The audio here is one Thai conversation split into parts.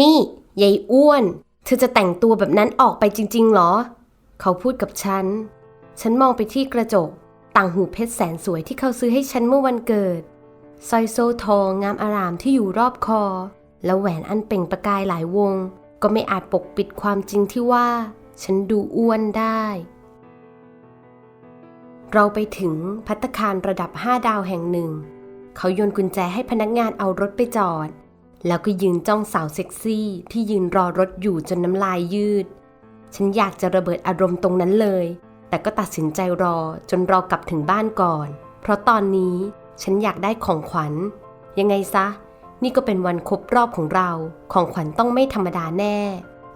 นี่ยายอ้วน เธอจะแต่งตัวแบบนั้นออกไปจริงๆเหรอ เขาพูดกับฉัน ฉันมองไปที่กระจก ต่างหูเพชรแสนสวยที่เขาซื้อให้ฉันเมื่อวันเกิดสร้อยโซ่ทองงามอารามที่อยู่รอบคอ แล้วแหวนอันเปล่งประกายหลายวง ก็ไม่อาจปกปิดความจริงที่ว่า ฉันดูอ้วนได้ เราไปถึงพัตตคารระดับ5ดาวแห่งหนึ่ง เขาโยนกุญแจให้พนักงานเอารถไปจอด แล้วก็ยืนจ้องสาวเซ็กซี่ที่ยืนรอรถอยู่จนน้ำลายยืด ฉันอยากจะระเบิดอารมณ์ตรงนั้นเลย แต่ก็ตัดสินใจรอจนรอกลับถึงบ้านก่อน เพราะตอนนี้ฉันอยากได้ของขวัญ ยังไงซะ นี่ก็เป็นวันครบรอบของเรา ของขวัญต้องไม่ธรรมดาแน่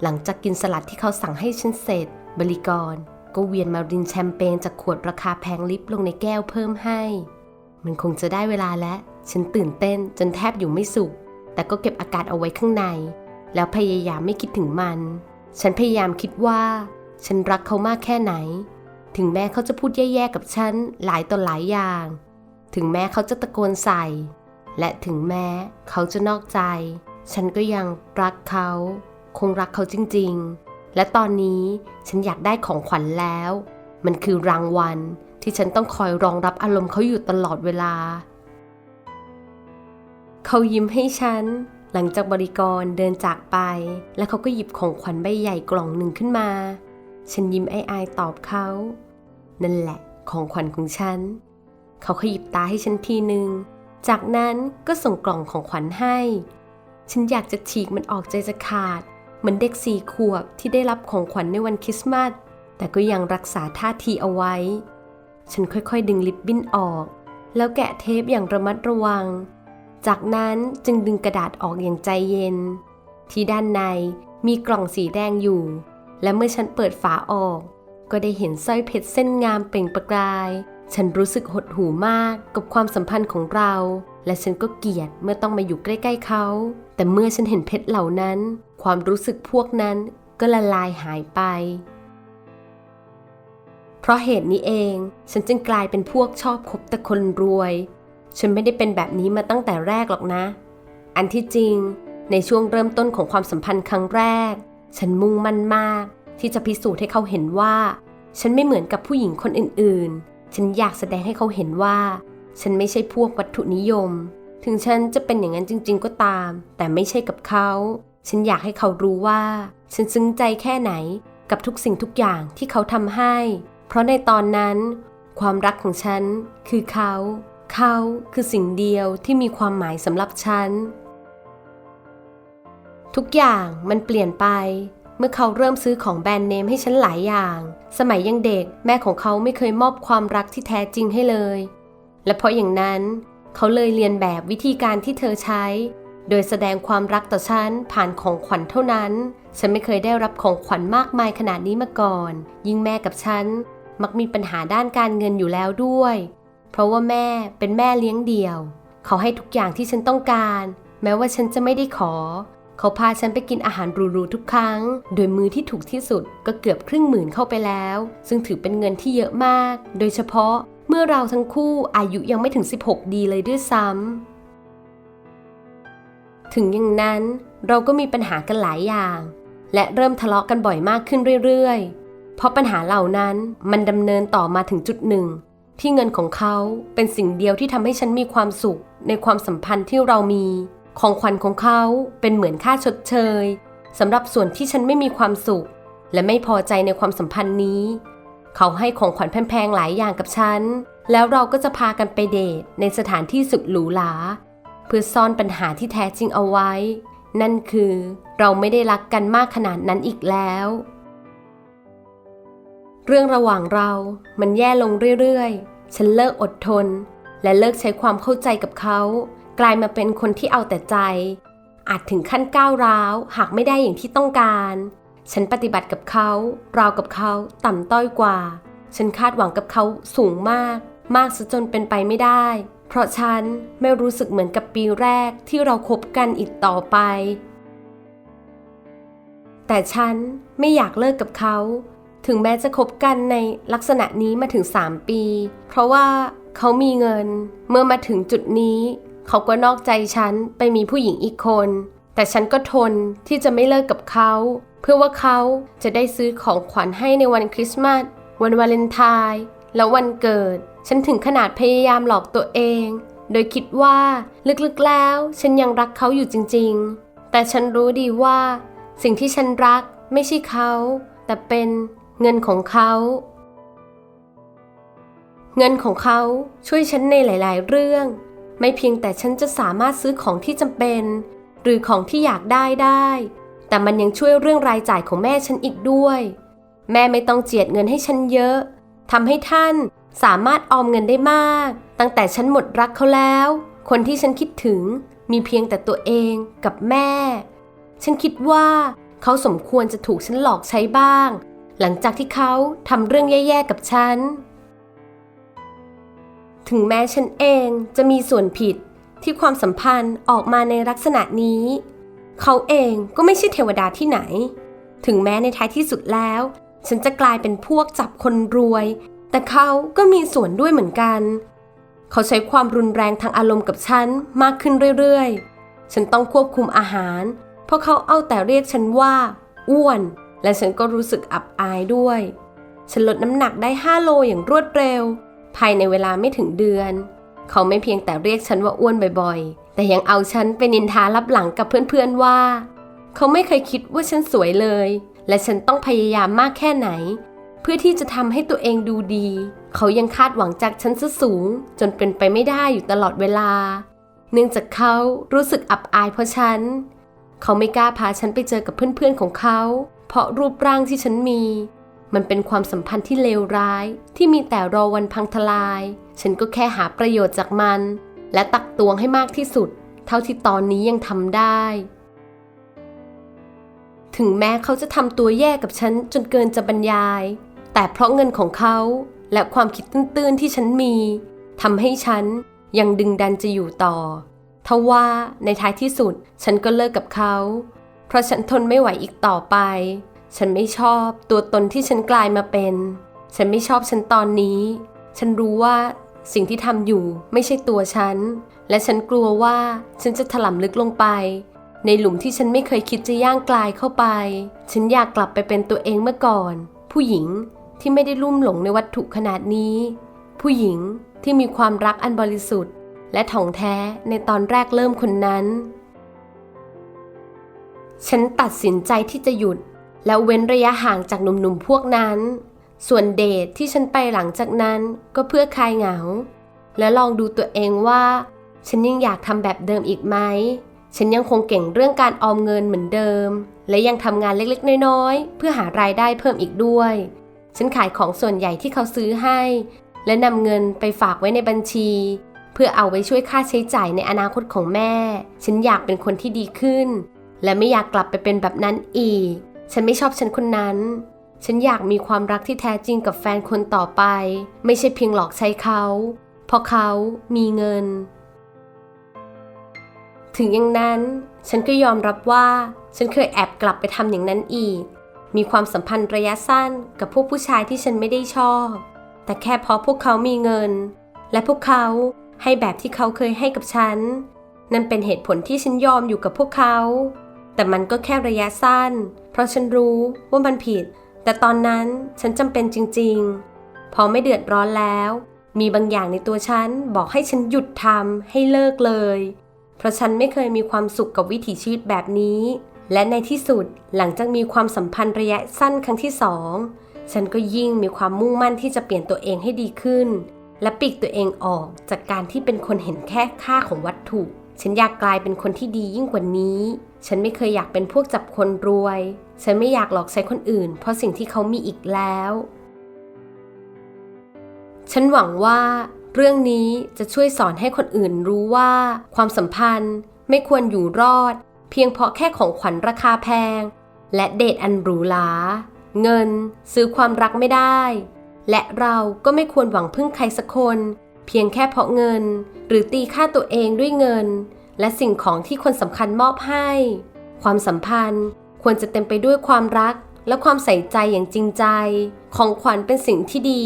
หลังจากกินสลัดที่เขาสั่งให้ฉันเสร็จ บริกร ก็เวียนมารินแชมเปญจากขวดราคาแพงลิบลงในแก้วเพิ่มให้ มันคงจะได้เวลาแล้ว ฉันตื่นเต้นจนแทบอยู่ไม่สุข แต่ก็เก็บอาการเอาไว้ข้างใน แล้วพยายามไม่คิดถึงมัน ฉันพยายามคิดว่า ฉันรักเขามากแค่ไหน ถึงแม้เขาจะพูดแย่ๆกับฉันหลายต่อหลายอย่าง ถึงแม้เขาจะตะโกนใส่ และถึงแม้เขาจะนอกใจ ฉันก็ยังรักเขา คงรักเขาจริงๆ และตอนนี้ฉันอยากได้ของขวัญแล้ว มันคือรางวัลที่ฉันต้องคอยรองรับอารมณ์เขาอยู่ตลอดเวลา เขายิ้มให้ฉัน หลังจากบริกรเดินจากไป แล้วเขาก็หยิบของขวัญใบใหญ่กล่องหนึ่งขึ้นมา ฉันยิ้มไอายๆตอบเขา นั่นแหละ ของขวัญของฉัน เขาขยิบตาให้ฉันทีหนึ่ง จากนั้นก็ส่งกล่องของขวัญให้ ฉันอยากจะฉีกมันออกใจจะขาด เหมือนเด็กสี่ขวบที่ได้รับของขวัญในวันคริสต์มาส แต่ก็ยังรักษาท่าทีเอาไว้ ฉันค่อยๆ ดึงลิปบิ้นออก แล้วแกะเทปอย่างระมัดระวัง จากนั้นจึงดึงกระดาษออกอย่างใจเย็น ที่ด้านในมีกล่องสีแดงอยู่ และเมื่อฉันเปิดฝาออก ก็ได้เห็นสร้อยเพชรเส้นงามเปล่งประกาย ฉันรู้สึกหดหู่มากกับความสัมพันธ์ของเรา และฉันก็เกลียดเมื่อต้องมาอยู่ใกล้ๆเขา แต่เมื่อฉันเห็นเพชรเหล่านั้น ความรู้สึกพวกนั้นก็ละลายหายไป เพราะเหตุนี้เอง ฉันจึงกลายเป็นพวกชอบคบแต่คนรวย ฉันไม่ได้เป็นแบบนี้มาตั้งแต่แรกหรอกนะ อันที่จริง ในช่วงเริ่มต้นของความสัมพันธ์ครั้งแรก ฉันมุ่งมั่นมาก ที่จะพิสูจน์ให้เขาเห็นว่า ฉันไม่เหมือนกับผู้หญิงคนอื่นๆ ฉันอยากแสดงให้เขาเห็นว่า ฉันไม่ใช่พวกวัตถุนิยม ถึงฉันจะเป็นอย่างนั้นจริง ๆ ก็ตาม แต่ไม่ใช่กับเขา ฉันอยากให้เขารู้ว่า ฉันซึ้งใจแค่ไหน กับทุกสิ่งทุกอย่างที่เขาทำให้ เพราะในตอนนั้น ความรักของฉันคือเขา เขาคือสิ่งเดียวที่มีความหมายสำหรับฉัน ทุกอย่างมันเปลี่ยนไป เมื่อเขาเริ่มซื้อของแบรนด์เนมให้ฉันหลายอย่าง สมัยยังเด็กแม่ของเขาไม่เคยมอบความรักที่แท้จริงให้เลย และเพราะอย่างนั้น เขาเลยเรียนแบบวิธีการที่เธอใช้ โดยแสดงความรักต่อฉันผ่านของขวัญเท่านั้น ฉันไม่เคยได้รับของขวัญมากมายขนาดนี้มาก่อน ยิ่งแม่กับฉันมักมีปัญหาด้านการเงินอยู่แล้วด้วย เพราะว่าแม่เป็นแม่เลี้ยงเดี่ยว เขาให้ทุกอย่างที่ฉันต้องการ แม้ว่าฉันจะไม่ได้ขอ เขาพาฉันไปกินอาหารหรูๆทุกครั้ง โดยมือที่ถูกที่สุดก็เกือบครึ่งหมื่นเข้าไปแล้ว ซึ่งถือเป็นเงินที่เยอะมาก โดยเฉพาะเมื่อเราทั้งคู่อายุยังไม่ถึง 16 ดีเลยด้วยซ้ำถึงอย่างนั้นเราก็มีปัญหากันหลายอย่าง และเริ่มทะเลาะกันบ่อยมากขึ้นเรื่อยๆ เพราะปัญหาเหล่านั้นมันดำเนินต่อมาถึงจุดหนึ่ง ที่เงินของเขาเป็นสิ่งเดียวที่ทำให้ฉันมีความสุขในความสัมพันธ์ที่เรามี ของขวัญของเขาเป็นเหมือนค่าชดเชยสำหรับส่วนที่ฉันไม่มีความสุข และไม่พอใจในความสัมพันธ์นี้ เขาให้ของขวัญแพงๆหลายอย่างกับฉัน แล้วเราก็จะพากันไปเดทในสถานที่สุดหรูหราเพื่อซ่อนปัญหาที่แท้จริงเอาไว้ นั่นคือเราไม่ได้รักกันมากขนาดนั้นอีกแล้ว เรื่องระหว่างเรามันแย่ลงเรื่อยๆ ฉันเลิกอดทน และเลิกใช้ความเข้าใจกับเขา กลายมาเป็นคนที่เอาแต่ใจ อาจถึงขั้นก้าวร้าวหากไม่ได้อย่างที่ต้องการ ฉันปฏิบัติกับเขาราวกับเขาต่ำต้อยกว่า ฉันคาดหวังกับเขาสูงมาก มากซะจนเป็นไปไม่ได้ เพราะฉันไม่รู้สึกเหมือนกับปีแรกที่เราคบกันอีกต่อไป แต่ฉันไม่อยากเลิกกับเขา ถึงแม้จะคบกันในลักษณะนี้มาถึง 3 ปี เพราะว่าเขามีเงิน เมื่อมาถึงจุดนี้ เขาก็นอกใจฉันไปมีผู้หญิงอีกคน แต่ฉันก็ทนที่จะไม่เลิกกับเขา เพื่อว่าเขาจะได้ซื้อของขวัญให้ในวันคริสต์มาส วันวาเลนไทน์แล้ววันเกิด ฉันถึงขนาดพยายามหลอกตัวเอง โดยคิดว่าลึกๆแล้วฉันยังรักเขาอยู่จริง ๆ แต่ฉันรู้ดีว่า สิ่งที่ฉันรักไม่ใช่เขา แต่เป็น เงินของเขา เงินของเขาช่วยฉันในหลาย ๆ เรื่อง ไม่เพียงแต่ฉันจะสามารถซื้อของที่จำเป็น หรือของที่อยากได้ได้ แต่มันยังช่วยเรื่องรายจ่ายของแม่ฉันอีกด้วย แม่ไม่ต้องเจียดเงินให้ฉันเยอะทำให้ท่านสามารถออมเงินได้มาก ตั้งแต่ฉันหมดรักเขาแล้ว คนที่ฉันคิดถึงมีเพียงแต่ตัวเองกับแม่ ฉันคิดว่าเขาสมควรจะถูกฉันหลอกใช้บ้าง หลังจากที่เขาทำเรื่องแย่ๆกับฉัน ถึงแม้ฉันเองจะมีส่วนผิดที่ความสัมพันธ์ออกมาในลักษณะนี้ เขาเองก็ไม่ใช่เทวดาที่ไหน ถึงแม้ในท้ายที่สุดแล้ว ฉันจะกลายเป็นพวกจับคนรวย แต่เขาก็มีส่วนด้วยเหมือนกัน เขาใช้ความรุนแรงทางอารมณ์กับฉันมากขึ้นเรื่อยๆ ฉันต้องควบคุมอาหาร เพราะเขาเอาแต่เรียกฉันว่า อ้วน และฉันก็รู้สึกอับอายด้วย ฉันลดน้ำหนักได้ 5 โลอย่างรวดเร็ว ภายในเวลาไม่ถึงเดือน เขาไม่เพียงแต่เรียกฉันว่าอ้วนบ่อยๆ แต่ยังเอาฉันไปนินทารับหลังกับเพื่อนๆว่า เขาไม่เคยคิดว่าฉันสวยเลย และฉันต้องพยายามมากแค่ไหน เพื่อที่จะทำให้ตัวเองดูดี เขายังคาดหวังจากฉันซะสูง จนเป็นไปไม่ได้อยู่ตลอดเวลา เนื่องจากเขารู้สึกอับอายเพราะฉัน เขาไม่กล้าพาฉันไปเจอกับเพื่อนๆของเขา เพราะรูปร่างที่ฉันมี มันเป็นความสัมพันธ์ที่เลวร้ายที่มีแต่รอวันพังทลาย ฉันก็แค่หาประโยชน์จากมัน และตักตวงให้มากที่สุด เท่าที่ตอนนี้ยังทำได้ ถึงแม้เขาจะทำตัวแย่กับฉันจนเกินจะบรรยาย แต่เพราะเงินของเขาและความคิดตื้นๆที่ฉันมีทำให้ฉันยังดึงดันจะอยู่ต่อทว่าในท้ายที่สุดฉันก็เลิกกับเขา เพราะฉันทนไม่ไหวอีกต่อไป ฉันไม่ชอบตัวตนที่ฉันกลายมาเป็น ฉันไม่ชอบฉันตอนนี้ ฉันรู้ว่าสิ่งที่ทำอยู่ไม่ใช่ตัวฉัน และฉันกลัวว่าฉันจะถล่มลึกลงไป ในหลุมที่ฉันไม่เคยคิดจะย่างกลายเข้าไป ฉันอยากกลับไปเป็นตัวเองเมื่อก่อน ผู้หญิงที่ไม่ได้ลุ่มหลงในวัตถุขนาดนี้ ผู้หญิงที่มีความรักอันบริสุทธิ์ และถ่องแท้ในตอนแรกเริ่มคนนั้น ฉันตัดสินใจที่จะหยุด แล้วเว้นระยะห่างจากหนุ่มๆพวกนั้น ส่วนเดทที่ฉันไปหลังจากนั้นก็เพื่อคลายเหงา และลองดูตัวเองว่า ฉันยังอยากทำแบบเดิมอีกไหม ฉันยังคงเก่งเรื่องการออมเงินเหมือนเดิม และยังทำงานเล็กๆ น้อยๆ เพื่อหารายได้เพิ่มอีกด้วย ฉันขายของส่วนใหญ่ที่เขาซื้อให้ และนำเงินไปฝากไว้ในบัญชีเพื่อเอาไว้ช่วยค่าใช้จ่ายในอนาคตของแม่ ฉันอยากเป็นคนที่ดีขึ้น และไม่อยากกลับไปเป็นแบบนั้นอีก ฉันไม่ชอบฉันคนนั้น ฉันอยากมีความรักที่แท้จริงกับแฟนคนต่อไป ไม่ใช่เพียงหลอกใช้เขา เพราะเขามีเงิน ถึงอย่างนั้น ฉันก็ยอมรับว่า ฉันเคยแอบกลับไปทำอย่างนั้นอีก มีความสัมพันธ์ระยะสั้นกับพวกผู้ชายที่ฉันไม่ได้ชอบ แต่แค่เพราะพวกเขามีเงิน และพวกเขาให้แบบที่เขาเคยให้กับฉัน นั่นเป็นเหตุผลที่ฉันยอมอยู่กับพวกเขา แต่มันก็แค่ระยะสั้น เพราะฉันรู้ว่ามันผิด แต่ตอนนั้นฉันจำเป็นจริง ๆ พอไม่เดือดร้อนแล้ว มีบางอย่างในตัวฉันบอกให้ฉันหยุดทำให้เลิกเลย เพราะฉันไม่เคยมีความสุขกับวิถีชีวิตแบบนี้ และในที่สุดหลังจากมีความสัมพันธ์ระยะสั้นครั้งที่สอง ฉันก็ยิ่งมีความมุ่งมั่นที่จะเปลี่ยนตัวเองให้ดีขึ้น และปีกตัวเองออกจากการที่เป็นคนเห็นแค่ค่าของวัตถุ ฉันอยากกลายเป็นคนที่ดียิ่งกว่านี้ ฉันไม่เคยอยากเป็นพวกจับคนรวย ฉันไม่อยากหลอกใช้คนอื่น เพราะสิ่งที่เขามีอีกแล้ว ฉันหวังว่า เรื่องนี้จะช่วยสอนให้คนอื่นรู้ว่า ความสัมพันธ์ไม่ควรอยู่รอด เพียงเพราะแค่ของขวัญราคาแพง และเดทอันหรูหรา เงิน ซื้อความรักไม่ได้ และเราก็ไม่ควรหวังพึ่งใครสักคน เพียงแค่เพราะเงิน หรือตีค่าตัวเองด้วยเงิน และสิ่งของที่คนสำคัญมอบให้ ความสัมพันธ์ควรจะเต็มไปด้วยความรักและความใส่ใจอย่างจริงใจ ของขวัญเป็นสิ่งที่ดี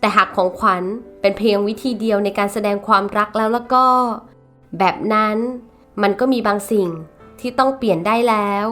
แต่หากของขวัญเป็นเพียงวิธีเดียวในการแสดงความรักแล้วแล้วก็ แบบนั้นมันก็มีบางสิ่งที่ต้องเปลี่ยนได้แล้ว